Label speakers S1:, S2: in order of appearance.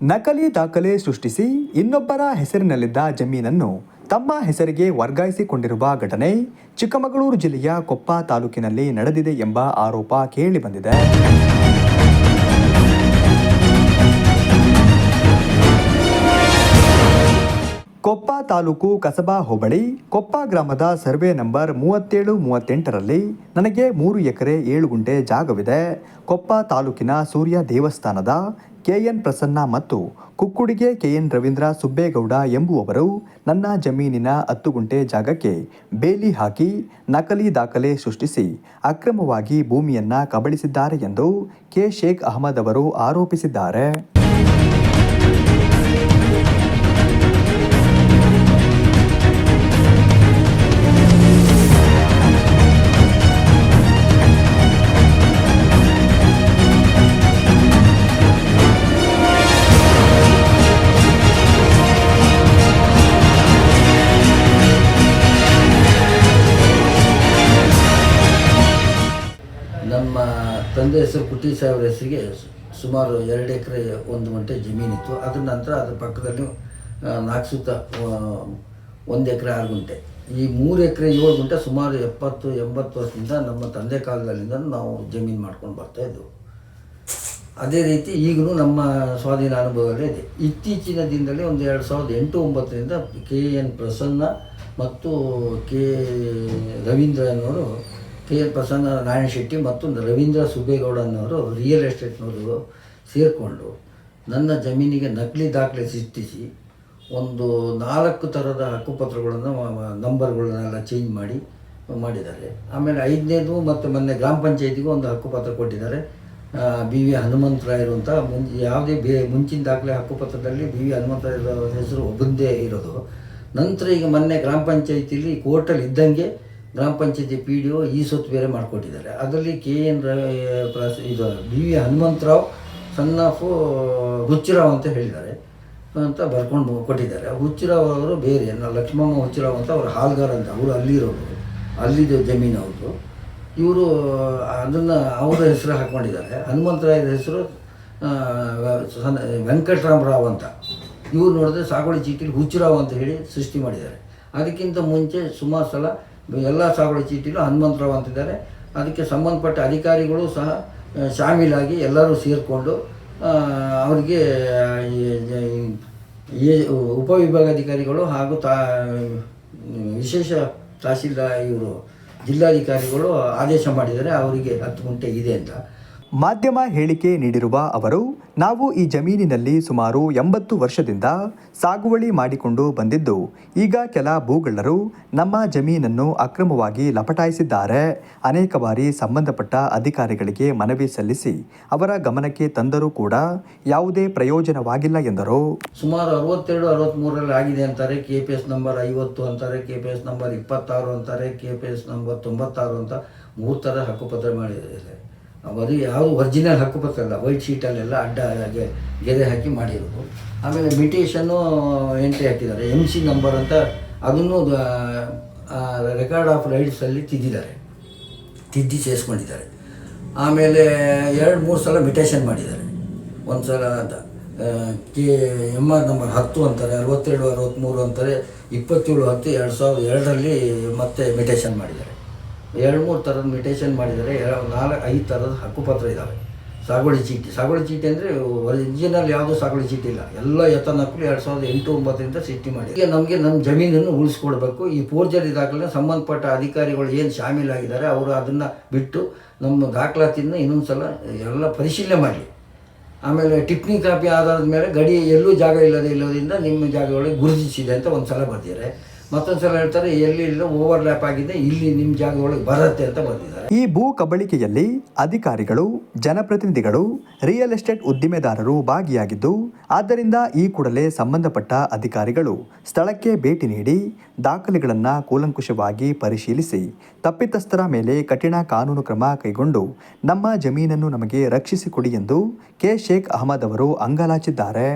S1: ನಕಲಿ ದಾಖಲೆ ಸೃಷ್ಟಿಸಿ ಇನ್ನೊಬ್ಬರ ಹೆಸರಿನಲ್ಲಿದ್ದ ಜಮೀನನ್ನು ತಮ್ಮ ಹೆಸರಿಗೆ ವರ್ಗಾಯಿಸಿಕೊಂಡಿರುವ ಘಟನೆ ಚಿಕ್ಕಮಗಳೂರು ಜಿಲ್ಲೆಯ ಕೊಪ್ಪ ತಾಲೂಕಿನಲ್ಲಿ ನಡೆದಿದೆ ಎಂಬ ಆರೋಪ ಕೇಳಿಬಂದಿದೆ ತಾಲೂಕು ಕಸಬಾ ಹೋಬಳಿ, ಕೊಪ್ಪ ಗ್ರಾಮದ ಸರ್ವೆ ನಂಬರ್ ಮೂವತ್ತೇಳು ಮೂವತ್ತೆಂಟರಲ್ಲಿ ನನಗೆ ಮೂರು ಎಕರೆ ಏಳು ಗುಂಟೆ ಜಾಗವಿದೆ. ಕೊಪ್ಪ ತಾಲೂಕಿನ ಸೂರ್ಯ ದೇವಸ್ಥಾನದ ಕೆಎನ್ ಪ್ರಸನ್ನ ಮತ್ತು ಕುಕ್ಕುಡಿಗೆ ಕೆಎನ್ ರವೀಂದ್ರ ಸುಬ್ಬೇಗೌಡ ಎಂಬುವವರು ನನ್ನ ಜಮೀನಿನ ಹತ್ತು ಗುಂಟೆ ಜಾಗಕ್ಕೆ ಬೇಲಿ ಹಾಕಿ ನಕಲಿ ದಾಖಲೆ ಸೃಷ್ಟಿಸಿ ಅಕ್ರಮವಾಗಿ ಭೂಮಿಯನ್ನು ಕಬಳಿಸಿದ್ದಾರೆ ಎಂದು ಕೆ. ಶೇಖ್ ಅಹಮದ್ ಅವರು ಆರೋಪಿಸಿದ್ದಾರೆ.
S2: ನಮ್ಮ ತಂದೆ ಹೆಸರು ಕುಟ್ಟಿ ಸಾಹೇಬ್ರ ಹೆಸರಿಗೆ ಸುಮಾರು ಎರಡು ಎಕರೆ ಒಂದು ಗಂಟೆ ಜಮೀನಿತ್ತು ಅದ್ರ ನಂತರ ಅದ್ರ ಪಕ್ಕದಲ್ಲಿ ನಾಲ್ಕು ಸುತ್ತ ಒಂದು ಎಕರೆ ಆರು ಗುಂಟೆ. ಈ ಮೂರು ಎಕರೆ ಏಳು ಗುಂಟೆ ಸುಮಾರು ಎಪ್ಪತ್ತು, ಎಂಬತ್ತು ವರ್ಷದಿಂದ ನಮ್ಮ ತಂದೆ ಕಾಲದಲ್ಲಿಂದ ನಾವು ಜಮೀನು ಮಾಡ್ಕೊಂಡು ಬರ್ತಾ ಇದ್ದೆವು. ಅದೇ ರೀತಿ ಈಗಲೂ ನಮ್ಮ ಸ್ವಾಧೀನ ಅನುಭವಗಳೇ ಇದೆ. ಇತ್ತೀಚಿನ ದಿನದಲ್ಲಿ ಒಂದು ಎರಡು ಸಾವಿರದ ಎಂಟು ಒಂಬತ್ತರಿಂದ ಕೆ ಎನ್ ಪ್ರಸನ್ನ ಮತ್ತು ಕೆ ರವೀಂದ್ರ ಅನ್ನೋರು ಕೆ ಎನ್ ಪ್ರಸನ್ನ ನಾರಾಯಣ ಶೆಟ್ಟಿ ಮತ್ತು ರವೀಂದ್ರ ಸುಬೇಗೌಡನವರು ರಿಯಲ್ ಎಸ್ಟೇಟ್ನವರು ಸೇರಿಕೊಂಡು ನನ್ನ ಜಮೀನಿಗೆ ನಕಲಿ ದಾಖಲೆ ಸೃಷ್ಟಿಸಿ ಒಂದು ನಾಲ್ಕು ಥರದ ಹಕ್ಕುಪತ್ರಗಳನ್ನು ನಂಬರ್ಗಳನ್ನೆಲ್ಲ ಚೇಂಜ್ ಮಾಡಿ, ಮಾಡಿದ್ದಾರೆ. ಆಮೇಲೆ ಐದನೇದು ಮತ್ತು ಮೊನ್ನೆ ಗ್ರಾಮ ಪಂಚಾಯತಿಗೂ ಒಂದು ಹಕ್ಕುಪತ್ರ ಕೊಟ್ಟಿದ್ದಾರೆ. ಬಿ ವಿ ಹನುಮಂತರಾಯರು ಅಂತ. ಮುಂ ಯಾವುದೇ ಬೇ, ಮುಂಚಿನ ದಾಖಲೆ ಹಕ್ಕುಪತ್ರದಲ್ಲಿ ಬಿ ವಿ ಹನುಮಂತರಾಯರ ಹೆಸರು ಒಬ್ಬಂದೇ ಇರೋದು. ನಂತರ ಈಗ ಮೊನ್ನೆ ಗ್ರಾಮ ಪಂಚಾಯತಿಲಿ ಕೋರ್ಟಲ್ಲಿ ಇದ್ದಂಗೆ ಗ್ರಾಮ ಪಂಚಾಯತಿ ಪಿ ಡಿ ಒ ಈ ಸೊತ್ತು ಬೇರೆ ಮಾಡಿಕೊಟ್ಟಿದ್ದಾರೆ. ಅದರಲ್ಲಿ ಕೆ ಎನ್ ಪ್ರಸ್, ಇದು B V Hanumantharao, son of Huchchirao ಅಂತ ಹೇಳಿದ್ದಾರೆ. ಅಂತ ಬರ್ಕೊಂಡು ಕೊಟ್ಟಿದ್ದಾರೆ. ಹುಚ್ಚಿರಾವ್ ಅವರು ಬೇರೆ ನಾವು ಲಕ್ಷ್ಮಮ್ಮ ಹುಚ್ಚಿರಾವ್ ಅಂತ ಅವರು ಹಾಲ್ಗಾರ್ ಅಂತ, ಅವರು ಅಲ್ಲಿರೋರು. ಅಲ್ಲಿದ್ದು ಜಮೀನು ಅವರು ಇವರು ಅದನ್ನು ಅವರ ಹೆಸರು ಹಾಕ್ಕೊಂಡಿದ್ದಾರೆ ಹನುಮಂತರಾಯರ ಹೆಸರು ಸನ್, ವೆಂಕಟರಾಮರಾವ್ ಅಂತ. ಇವ್ರು ನೋಡಿದ್ರೆ ಸಾಗುವಳಿ ಚೀಟಿಲಿ ಹುಚ್ಚುರಾವ್ ಅಂತ ಹೇಳಿ ಸೃಷ್ಟಿ ಮಾಡಿದ್ದಾರೆ. ಅದಕ್ಕಿಂತ ಮುಂಚೆ ಸುಮಾರು ಸಲ ಎಲ್ಲ ಸಾಗುವಳಿ ಚೀಟಿಲೂ ಹನುಮಂತರಾವ್ ಅಂತಿದ್ದಾರೆ ಅದಕ್ಕೆ ಸಂಬಂಧಪಟ್ಟ ಅಧಿಕಾರಿಗಳು ಸಹ ಶಾಮೀಲಾಗಿ ಎಲ್ಲರೂ ಸೇರಿಕೊಂಡು ಅವರಿಗೆ ಉಪ ಉಪವಿಭಾಗಾಧಿಕಾರಿಗಳು ಹಾಗೂ ತಾ, ವಿಶೇಷ ತಹಸೀಲ್ದಾರ್ ಇವರು, ಜಿಲ್ಲಾಧಿಕಾರಿಗಳು ಆದೇಶ ಮಾಡಿದ್ದಾರೆ ಅವರಿಗೆ ಹತ್ತು ಗಂಟೆ ಇದೆ ಅಂತ.
S1: ಮಾಧ್ಯಮ ಹೇಳಿಕೆ ನೀಡಿರುವ ಅವರು, ನಾವು ಈ ಜಮೀನಿನಲ್ಲಿ ಸುಮಾರು ಎಂಬತ್ತು ವರ್ಷದಿಂದ ಸಾಗುವಳಿ ಮಾಡಿಕೊಂಡು ಬಂದಿದ್ದು, ಈಗ ಕೆಲ ಭೂಗಳ್ಳರು ನಮ್ಮ ಜಮೀನನ್ನು ಅಕ್ರಮವಾಗಿ ಲಪಟಾಯಿಸಿದ್ದಾರೆ. ಅನೇಕ ಬಾರಿ ಸಂಬಂಧಪಟ್ಟ ಅಧಿಕಾರಿಗಳಿಗೆ ಮನವಿ ಸಲ್ಲಿಸಿ ಅವರ ಗಮನಕ್ಕೆ ತಂದರೂ ಕೂಡ ಯಾವುದೇ ಪ್ರಯೋಜನವಾಗಿಲ್ಲ ಎಂದರು.
S2: ಸುಮಾರು ಅರವತ್ತೆರಡು ಅರವತ್ತ್ಮೂರರಲ್ಲಿ ಆಗಿದೆ ಅಂತಾರೆ ಕೆ ಪಿ ಎಸ್ ನಂಬರ್ ಐವತ್ತು ಅಂತಾರೆ ಕೆ ಪಿ ಎಸ್ ನಂಬರ್ ಇಪ್ಪತ್ತಾರು ಅಂತಾರೆ ಕೆ ಪಿ ಎಸ್ ನಂಬರ್ ತೊಂಬತ್ತಾರು ಅಂತ ಮೂರು ಥರ ಹಕ್ಕುಪತ್ರ ಮಾಡಿದ್ದಾರೆ. ಅವರು ಯಾವ ಒರಿಜಿನಲ್ ಅಲ್ಲ ವೈಟ್ ಶೀಟಲ್ಲೆಲ್ಲ ಅಡ್ಡ ಹಾಗೆ ಗೆರೆ ಹಾಕಿ ಮಾಡಿರೋದು. ಆಮೇಲೆ ಮಿಟೇಷನ್ನು ಎಂಟ್ರಿ ಹಾಕಿದ್ದಾರೆ ಎಂ ಸಿ ನಂಬರ್ ಅಂತ ಅದನ್ನು ರೆಕಾರ್ಡ್ ಆಫ್ ರೈಟ್ಸಲ್ಲಿ ತಿದ್ದಿದ್ದಾರೆ. ತಿದ್ದಿ ಸೇರಿಸ್ಕೊಂಡಿದ್ದಾರೆ. ಆಮೇಲೆ ಎರಡು, ಮೂರು ಸಲ ಮಿಟೇಷನ್ ಮಾಡಿದ್ದಾರೆ. ಒಂದು ಸಲ ಅಂತ ಕೆ ಎಂ ಆರ್ ನಂಬರ್ ಹತ್ತು ಅಂತಾರೆ, ಅರವತ್ತೆರಡು ಅರವತ್ತ್ಮೂರು ಅಂತಾರೆ, ಇಪ್ಪತ್ತೇಳು, ಹತ್ತು, ಎರಡು ಸಾವಿರದ ಎರಡರಲ್ಲಿ ಮತ್ತೆ ಮಿಟೇಷನ್ ಮಾಡಿದ್ದಾರೆ. ಎರಡು ಮೂರು ಥರದ ಮಿಟೇಷನ್ ಮಾಡಿದರೆ ನಾಲ್ಕು, ಐದು ಥರದ ಹಕ್ಕುಪತ್ರ ಇದ್ದಾವೆ ಸಾಗುವಳಿ ಚೀಟಿ. ಸಾಗುವಳಿ ಚೀಟಿ ಅಂದರೆ ಒರಿಜಿನಲ್ ಯಾವುದೂ ಸಾಗುವಳಿ ಚೀಟಿ ಇಲ್ಲ. ಎಲ್ಲ ಎತ್ತ ನಕಲು ಎರಡು ಸಾವಿರದ ಎಂಟು ಒಂಬತ್ತರಿಂದ ಸಿಟ್ಟಿ ಮಾಡಿ ಈಗ ನಮಗೆ ನಮ್ಮ ಜಮೀನನ್ನು ಉಳಿಸ್ಕೊಡ್ಬೇಕು. ಈ ಪೋರ್ಜರಿ ದಾಖಲೆ ಸಂಬಂಧಪಟ್ಟ ಅಧಿಕಾರಿಗಳು ಏನು ಶಾಮೀಲಾಗಿದ್ದಾರೆ ಅವರು ಅದನ್ನು ಬಿಟ್ಟು ನಮ್ಮ ದಾಖಲಾತಿನ ಇನ್ನೊಂದು ಸಲ ಎಲ್ಲ ಪರಿಶೀಲನೆ ಮಾಡಿ ಆಮೇಲೆ ಟಿಪ್ಪಣಿ ಕಾಪಿ ಆಧಾರದ ಮೇಲೆ ಗಡಿ ಎಲ್ಲೂ ಜಾಗ ಇಲ್ಲದೆ ಇಲ್ಲೋದ್ರಿಂದ ನಿಮ್ಮ ಜಾಗಗಳಿಗೆ ಗುರುತಿಸಿದೆ ಅಂತ ಒಂದು ಸಲ ಬರ್ದಿದ್ದಾರೆ. ಮತ್ತೊಂದು ಸಲ ಹೇಳ್ತಾರೆ, ಎಲ್ಲಿ ಇಲ್ಲ ಓವರ್ಲ್ಯಾಪ್ ಆಗಿದೆ, ಇಲ್ಲಿ ನಿಮ್ಮ ಜಾಗದೊಳಗೆ ಬರುತ್ತೆ ಅಂತ ಬಂದಿದ್ದಾರೆ.
S1: ಈ ಭೂ ಕಬಳಿಕೆಯಲ್ಲಿ ಅಧಿಕಾರಿಗಳು, ಜನಪ್ರತಿನಿಧಿಗಳು ರಿಯಲ್ ಎಸ್ಟೇಟ್ ಉದ್ದಿಮೆದಾರರು ಭಾಗಿಯಾಗಿದ್ದು, ಆದ್ದರಿಂದ ಈ ಕೂಡಲೇ ಸಂಬಂಧಪಟ್ಟ ಅಧಿಕಾರಿಗಳು ಸ್ಥಳಕ್ಕೆ ಭೇಟಿ ನೀಡಿ ದಾಖಲೆಗಳನ್ನು ಕೂಲಂಕುಷವಾಗಿ ಪರಿಶೀಲಿಸಿ, ತಪ್ಪಿತಸ್ಥರ ಮೇಲೆ ಕಠಿಣ ಕಾನೂನು ಕ್ರಮ ಕೈಗೊಂಡು ನಮ್ಮ ಜಮೀನನ್ನು ನಮಗೆ ರಕ್ಷಿಸಿಕೊಡಿ ಎಂದು ಕೆ. ಶೇಖ್ ಅಹಮದ್ ಅವರು ಅಂಗಲಾಚಿದ್ದಾರೆ.